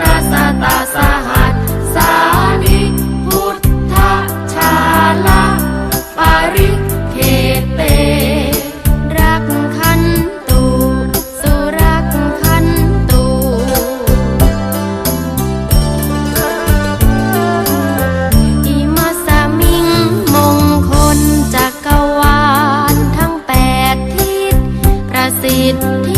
นาสตาสหัสสานิพุทธชาลาปาริเทเต รักขันตูสุรักขันตู อิมาสามิงมงคลจักรวาลทั้งแปดทิศประสิทธิ